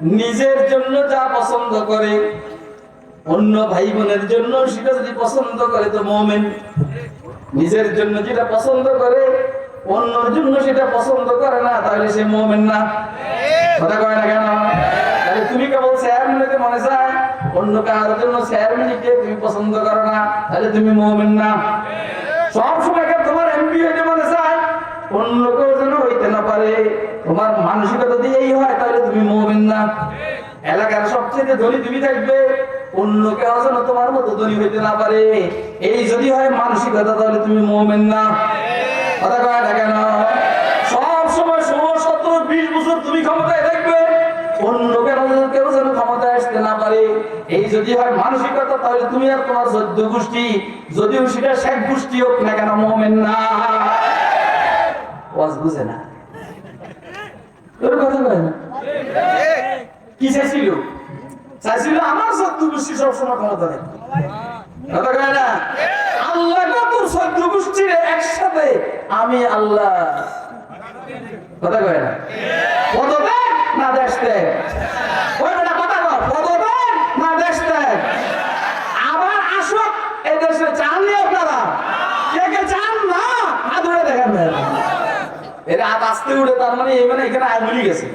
নিজের জন্য যা পছন্দ করে, অন্য ভাই বোনের জন্য সেটা যদি পছন্দ করে তো মোমেন। নিজের জন্য যেটা পছন্দ করে, অন্যর জন্য সেটা পছন্দ করে না, তাহলে সে মোমেন না। কথা কয় না কেন? তাহলে তুমি কেবল চেয়ারম্যানকে মনে চায়, অন্য কারোর জন্য চেয়ারম্যানকে তুমি পছন্দ করো না, তাহলে তুমি মোমেন না। সব সময় তোমার এমপি হইতে মনে চায়, অন্য কেউ যেন হইতে না পারে। তোমার মানসিকতা যদি এই হয় তাহলে তুমি মোমেন না এলাকার সবচেয়ে ধনী তুমি থাকবে। অন্য কেউ যেন তোমার মতো ধনী হইতে না পারে। এই যদি হয় মানসিকতা, তাহলে তুমি মোমেন না। কথা কয় কেন? সব সময় বিশ বছর তুমি ক্ষমতায় থাকবে। অন্য কেউ যেন ক্ষমতায় আসতে না পারে। এই যদি হয় মানসিকতা, তাহলে তুমি আর তোমার চোদ্দ গোষ্ঠী, যদিও সেটা শেখ গোষ্ঠী হোক না কেন, মোমেন না। ওয়াজ বুঝে না। কথা কয় না? কি চাইছিল? চাইছিল আমার চোদ্দ গোষ্ঠী সবসময় ক্ষমতা কয় না? আল্লাহ না তোর চোদ্দ গোষ্ঠীর একসাথে আমি আল্লাহ। কথা না? ত্যাগ আবার আসুক এই দেশে চাননি আপনারা। কে কে চান না হাত ধরে দেখেন ভাই হাত আসতে উঠে তার মানে এই মানে এখানে আয় মিলি গেছে।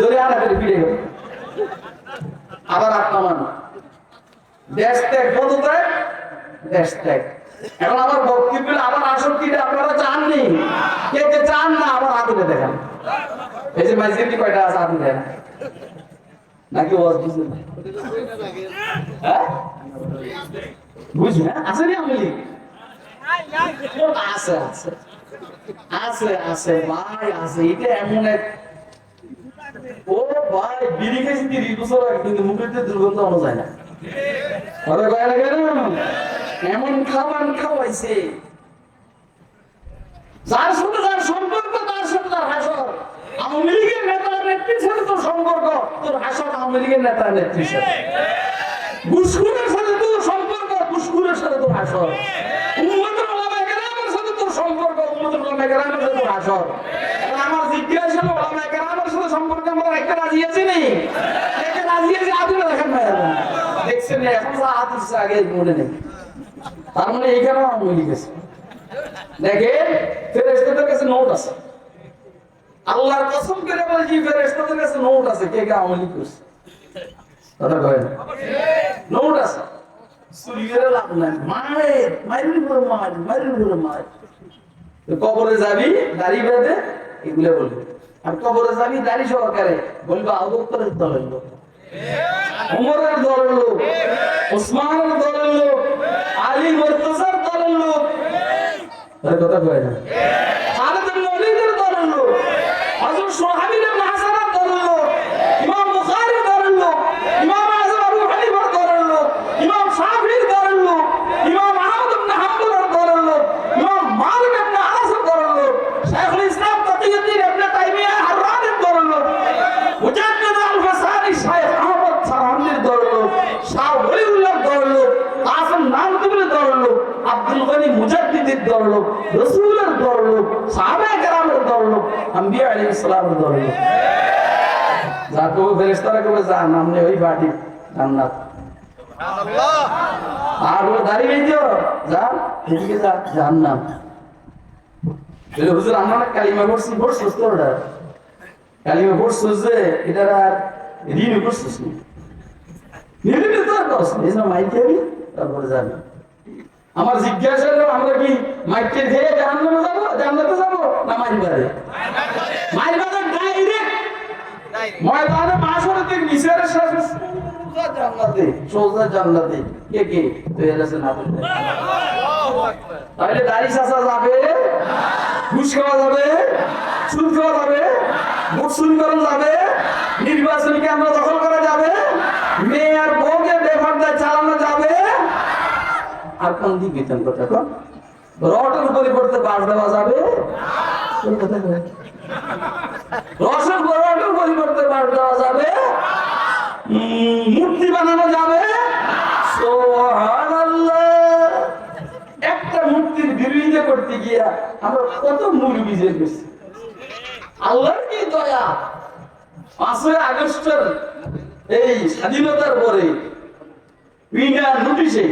ধরে আর হাতে ফিরে গেল। আবার আপনার দেশ ত্যাগ পদত্যাগ দেশ ত্যাগ। এখন আমার বক্তব্য আবার আসক্তিটা আপনারা চাননি কে কে চান না আবার আগুনে দেখেন। এই যে মাঝখানে কয়টা আছে আগুন? দেন নাকি ওয়াজ বুঝলেন হ্যাঁ? বুঝি আছে নি আমি আছে আছে। আছে আছে, ভাই, আছে। এটা এমন এক ভাই, বিড়ি খেয়েছি তিরিশ বছর আগে, কিন্তু মুখের দিয়ে দুর্গন্ধ আনা যায় না। কথা কয় না কেন? এমন খাবার খাওয়াইছে। যার সাথে যার সম্পর্ক, তার সাথে তার হাসর। আওয়ামী লীগের নেতা নেত্রীর সাথে তোর সম্পর্ক, তোর হাসর আওয়ামী লীগের নেতা নেত্রীর সাথে। ঘুষখুরের সাথে তোর সম্পর্ক, ঘুষখুরের সাথে তোর হাসর উম্মতের ওলামা কেরামের সাথে তোর সম্পর্ক উম্মতের ওলামা এখন আমার জিজ্ঞাসা হলো ওলামা কেরামের সাথে সম্পর্কে আমরা একটা রাজি আছি নি একটা রাজি আছে আদুলে দেখেন ভাই দেখছেন এখন যা হাত আগে মনে নেই। তার মানে এইখানে আওয়ামী লীগ দেখেন, ফেরেশতাদের কাছে নোট আছে। আল্লাহর কসম করে বলছি, ফেরেশতাদের কাছে নোট আছে, কে কে আওয়ামী লীগ করছে। কথা কয় না? নোট আছে। চুরি লাভ নাই। মায়ের মায়ের মায়ের তো কবরে যাবি, দাড়ি বেঁধে এগুলো বলবি। আর কবরে যাবি, দাড়ি সহকারে বলব, আবু বকরের দলের লোক, উমরের দলের লোক, ওসমানের দলের লোক, আলী মুর্তজার দলের লোক। কথা কয় না? মুজাদ্দিদের দলের লোক রাসূলের দলের লোক সাহাবায়ে কেরামের দলের আম্বিয়া আলাইহিস সালামের দলের যা কবে ফেরেশতারা কবে যা নাম নেই ওই পার্টি জান্নাত। আর ও দাঁড়িয়ে দিও যা এদিকে যা জান্নাত। বলে হুজুর আমরা না কালিমা পড়ছি পড়ছিস তো ওটা কালিমা পড়ছিস যে এটা আর ঋণ করছিস না তো করছিস এই জন্য মাইকে আমি তারপরে যাবি আমার জিজ্ঞাসা আমরা কি মাইকে খেয়ে জাহান্নামে যাব, জান্নাতে যাব না মাইবারে মাইবারে ডাইরেক্ট ময়দানে মাসরতে নিচের কে যাবে খাওয়া যাবে খাওয়া যাবে যাবে, নির্বাচনী কেন্দ্র দখল রটের পরিবর্তে বাস দেওয়া যাবে। রসের রটের পরিবর্তে বাস দেওয়া যাবে। মূর্তি বানানো যাবে। একটা মূর্তির বিরোধিতা করতে গিয়া আমরা কত মুরগি যে গেছি আল্লাহর কি দয়া? পাঁচই আগস্টের এই স্বাধীনতার পরে বিনা নোটিশে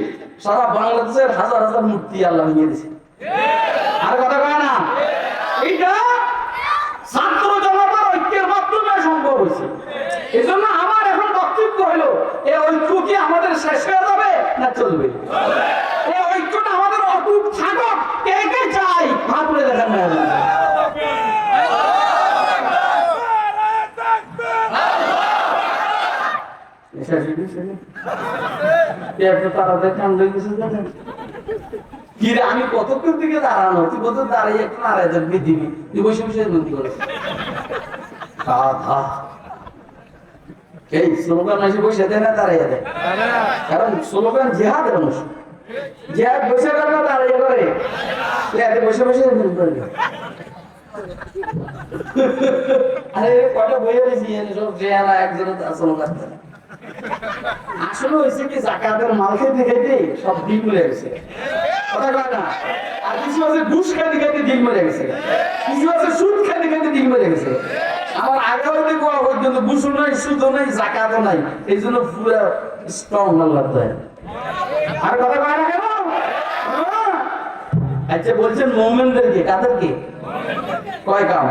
সারা বাংলাদেশের হাজার হাজার মূর্তি আল্লাহ নিয়ে দিয়েছে। আর কথা কয় না? এইটা ছাত্র জনতার ঐক্যের মাধ্যমে সম্ভব হয়েছে। এই জন্য আমার এখন বক্তব্য হলো এই ঐক্য কি আমাদের শেষ হয়ে যাবে না চলবে? এই ঐক্যটা আমাদের অটুট থাকুক কে কে চাই হাত তুলে দেখেন না। এত আমি কতক্ষণ থেকে দাঁড়ানো? তুই কত দাঁড়িয়ে একটু নাড়াই দিবি তুই বসে বসে বন্দি করিস গাধা। এই, স্লোগান এসে বসে দেয় না দাঁড়িয়ে দেয় কারণ স্লোগান জেহাদের অংশ জেহাদ বসে করে। দাঁড়িয়ে করে বসে বসে বন্দি করবে। আরে কটা বইয়ে রয়েছি সব জেহারা একজনের আসলে হয়েছে কি, জাকাতের মাল খেতে খেতে সব দিন মরে গেছে। কথা কয় না? আর কিছু আছে, ঘুষ খেতে খেতে দিন মরে গেছে। কিছু আছে, সুদ খেতে খেতে দিন মরে গেছে। আমার আগে হইতে কোয়া পর্যন্ত ঘুষও নাই, সুদও নাই, জাকাতও নাই, এই জন্য পুরো স্ট্রং আল্লাহ দেয়। আর কথা কয় না কেন। আচ্ছা বলছেন মোমেনদেরকে, কাদেরকে? কয় কাম